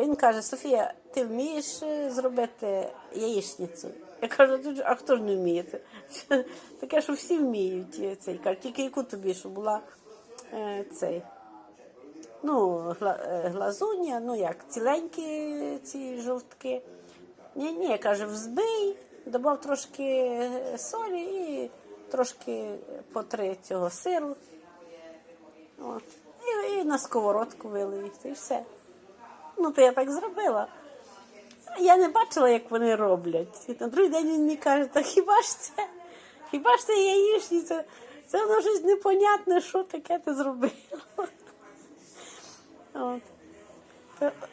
він каже: Софія, ти вмієш е, зробити яєчницю? Я кажу, «Тут а хто ж не вміє? Таке, що всі вміють е, цей. Каже, тільки яку тобі, щоб була е, цей. Ну, гла, глазуння, ну як, ціленькі ці жовтки. Ні, ні, каже, взбий, додав трошки солі і трошки по три цього сиру. От. І, і на сковородку вилий, і все. Ну, то я так зробила. Я не бачила, як вони роблять. І на другий день він мені каже, та хіба ж це? Хіба ж це яєчниця? Це воно щось непонятне, що таке ти зробила. От.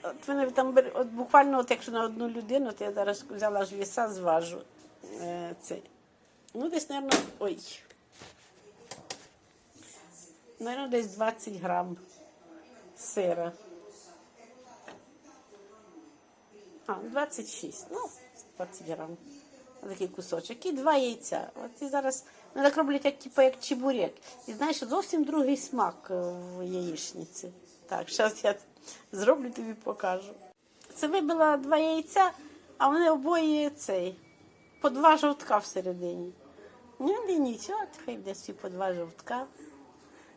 От вони там от буквально, от якщо на одну людину, то я зараз взяла ж віса, зважу. Е, цей. Ну, десь, мабуть, ой. Наверно, десь 20 грам сира. А, 26, ну, 20 грам. Такий кусочок. І два яйця. От і зараз вони так роблять, як, типу, як чебурек. І знаєш, зовсім другий смак е, в яєчниці. Так, зараз я зроблю тобі покажу. Це вибила два яйця, а вони обоє цей, по два жовтка всередині. Ну, і нічого, хай десь по два жовтка.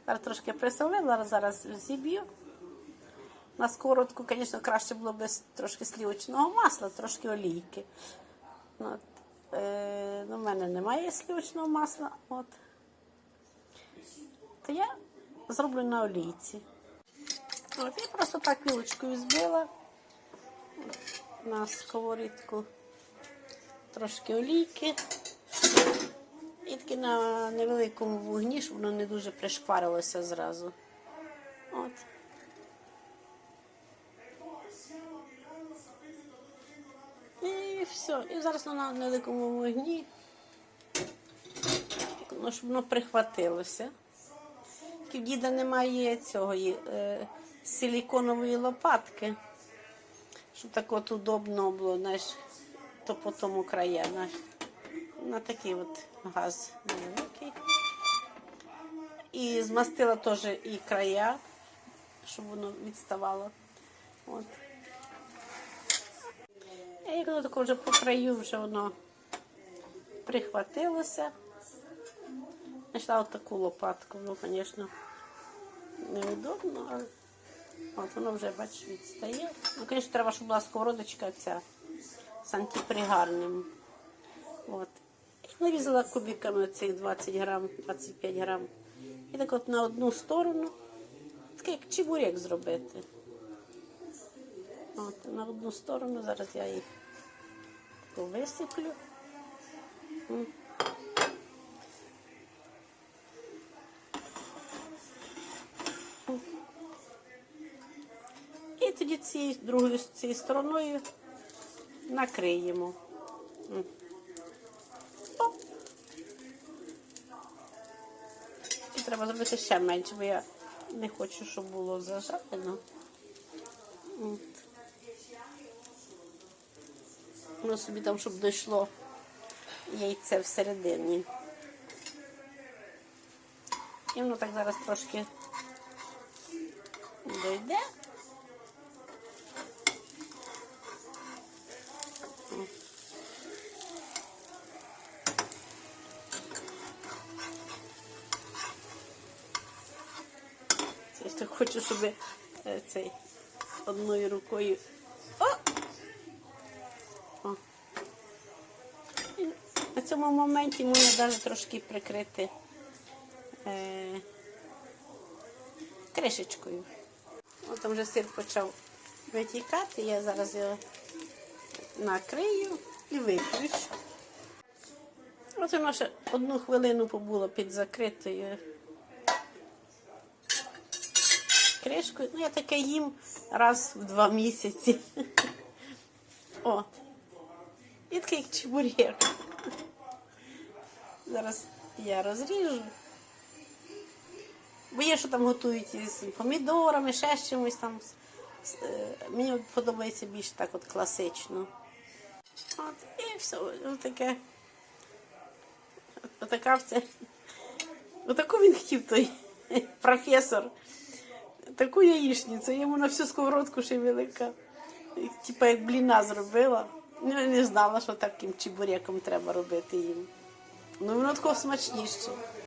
Зараз трошки присолила, зараз зіб'ю. На сковородку, звісно, краще було без трошки слівочного масла, трошки олійки. От. Е, ну, в мене немає слівочного масла. От. То я зроблю на олійці. От, я просто так вілочкою збила на сковорідку. Трошки олійки. І таки на невеликому вогні, щоб воно не дуже пришкварилося зразу. От. І все. І зараз на невеликому вогні, ну, щоб воно прихватилося. В діда немає цього е, силіконової лопатки, щоб так от удобно було, знаєш, то по тому края. Знаєш. На такий от газ невеликий. І змастила теж і края, щоб воно відставало. От. І коли тако вже по краю вже воно прихватилося. Знайшла отаку лопатку, ну, звісно, неудобно, але от воно вже, бачиш, відстає. Ну, звісно, треба, щоб була сковородочка ця з антипригарним. От. Нарізала кубиками цих 20 грам, 25 грам. І так от на одну сторону, таке як чебурек зробити. От, на одну сторону, зараз я їх висиплю. М. М. І тоді цією другою цією стороною накриємо. І треба зробити ще менше, бо я не хочу, щоб було зажарено. От. Ну, собі там, щоб дійшло яйце всередині. І воно так зараз трошки дойде. Я хочу, щоб е, цей одною рукою. О! О. І На цьому моменті можна навіть трошки прикрити е, кришечкою. От там вже сир почав витікати, я зараз його накрию і виключу. От воно ще одну хвилину побуло під закритою кришкою. Ну, я таке їм раз в два місяці. О. І такий чебурек. Зараз я розріжу. Бо є, що там готують із помідорами, ще з чимось там. Е, Мені подобається більше так от класично. От, і все, таке. Отака все. Отаку він хотів той професор. Таку яєчницю, йому на всю сковородку ще велика. Типа як бліна зробила. Ну, не знала, що таким чебуреком треба робити їм. Ну, воно тако смачніше.